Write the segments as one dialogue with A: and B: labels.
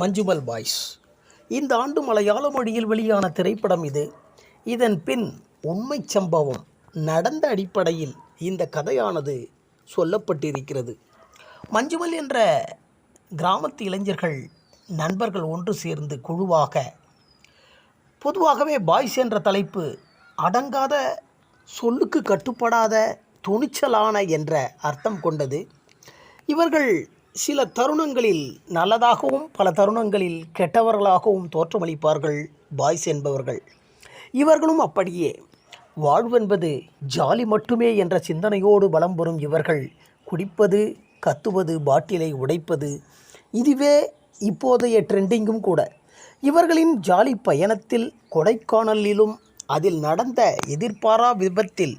A: Manjummel boys. இந்த ஆண்டு மலையாள மொழியில் வெளியான திரைப்படம் இது. இதன் பின் உண்மை சம்பவம் நடந்த அடிப்படையில் இந்த கதையானது சொல்லப்பட்டிருக்கிறது. மஞ்சுமல் என்ற கிராமத்து இளைஞர்கள் நண்பர்கள் ஒன்று சேர்ந்து குழுவாக பொதுவாகவே பாய்ஸ் என்ற தலைப்பு அடங்காத சொல்லுக்கு கட்டுப்படாத துணிச்சலான என்ற அர்த்தம் கொண்டது. இவர்கள் சில தருணங்களில் நல்லதாகவும் பல தருணங்களில் கெட்டவர்களாகவும் தோற்றமளிப்பார்கள் பாய்ஸ் என்பவர்கள். இவர்களும் அப்படியே. வாழ்வென்பது ஜாலி மட்டுமே என்ற சிந்தனையோடு பலம் பெறும் இவர்கள். குடிப்பது கத்துவது பாட்டிலை உடைப்பது இதுவே இப்போதைய ட்ரெண்டிங்கும் கூட. இவர்களின் ஜாலி பயணத்தில் கொடைக்கானலிலும் அதில் நடந்த எதிர்பாரா விபத்தில்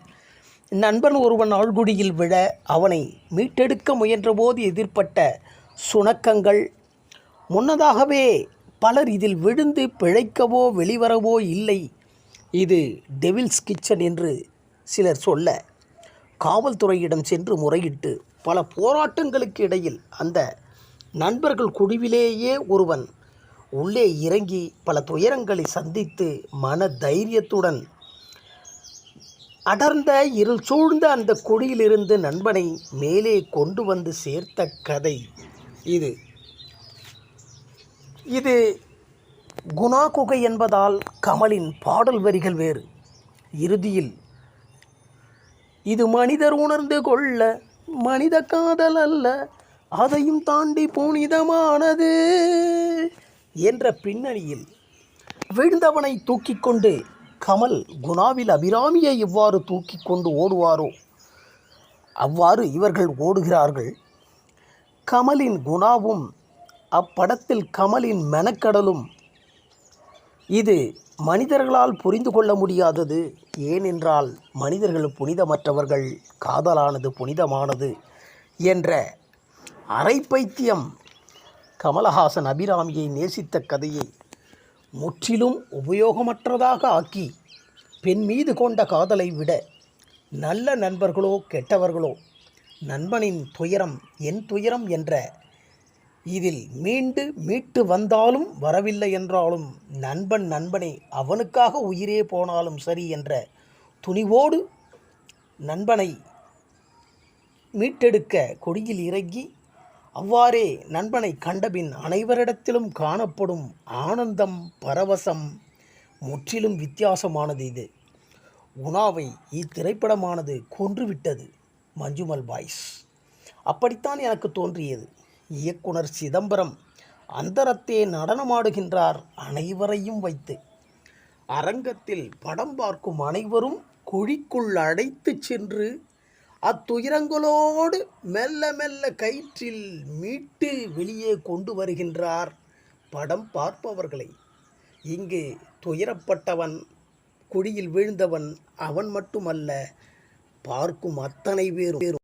A: நண்பன் ஒருவன் ஆழ்குடியில் விழ அவனை மீட்டெடுக்க முயன்றபோது எதிர்ப்பட்ட சுணக்கங்கள் முன்னதாகவே பலர் இதில் விழுந்து பிழைக்கவோ வெளிவரவோ இல்லை. இது டெவில்ஸ் கிச்சன் என்று சிலர் சொல்ல காவல்துறையிடம் சென்று முறையிட்டு பல போராட்டங்களுக்கு இடையில் அந்த நண்பர்கள் குழுவிலேயே ஒருவன் உள்ளே இறங்கி பல துயரங்களை சந்தித்து மன தைரியத்துடன் அடர்ந்த இருள் சூழ்ந்த அந்த கொடியிலிருந்து நண்பனை மேலே கொண்டு வந்து சேர்த்த கதை இது. இது குணா குகை என்பதால் கமலின் பாடல் வரிகள் வேறு. இறுதியில் இது மனிதர் உணர்ந்து கொள்ள மனித காதல் அல்ல அதையும் தாண்டி புனிதமானது என்ற பின்னணியில் விழுந்தவனை தூக்கிக் கொண்டு கமல் குணாவில் அபிராமியை எவ்வாறு தூக்கி கொண்டு ஓடுவாரோ அவ்வாறு இவர்கள் ஓடுகிறார்கள். கமலின் குணாவும் அப்படத்தில் கமலின் மெனக்கடலும். இது மனிதர்களால் புரிந்து கொள்ள முடியாதது. ஏனென்றால் மனிதர்கள் புனிதமற்றவர்கள் காதலானது புனிதமானது என்ற அரைப்பைத்தியம் கமலஹாசன் அபிராமியை நேசித்த கதையை. முற்றிலும் உபயோகமற்றதாக ஆக்கி பெண் மீது கொண்ட காதலை விட நல்ல நண்பர்களோ கெட்டவர்களோ நண்பனின் துயரம் என் துயரம் என்ற இதில் மீண்டு மீட்டு வந்தாலும் வரவில்லை என்றாலும் நண்பன் நண்பனை அவனுக்காக உயிரே போனாலும் சரி என்ற துணிவோடு நண்பனை மீட்டெடுக்க கொடியில் இறங்கி அவ்வாறே நண்பனை கண்டபின் அனைவரிடத்திலும் காணப்படும் ஆனந்தம் பரவசம் முற்றிலும் வித்தியாசமானது இது. குணாவை இத்திரைப்படமானது கொன்றுவிட்டது மஞ்சுமல் பாய்ஸ். அப்படித்தான் எனக்கு தோன்றியது. இயக்குனர் சிதம்பரம் அந்தரத்தே நடனமாடுகின்றார் அனைவரையும் வைத்து. அரங்கத்தில் படம் பார்க்கும் அனைவரும் குழிக்குள் அழைத்து சென்று அத்துயரங்களோடு மெல்ல மெல்ல கயிற்றில் மீட்டு வெளியே கொண்டு வருகின்றார் படம் பார்ப்பவர்களை. இங்கு துயரப்பட்டவன் குழியில் வீழ்ந்தவன் அவன் மட்டுமல்ல பார்க்கும் அத்தனை பேரும்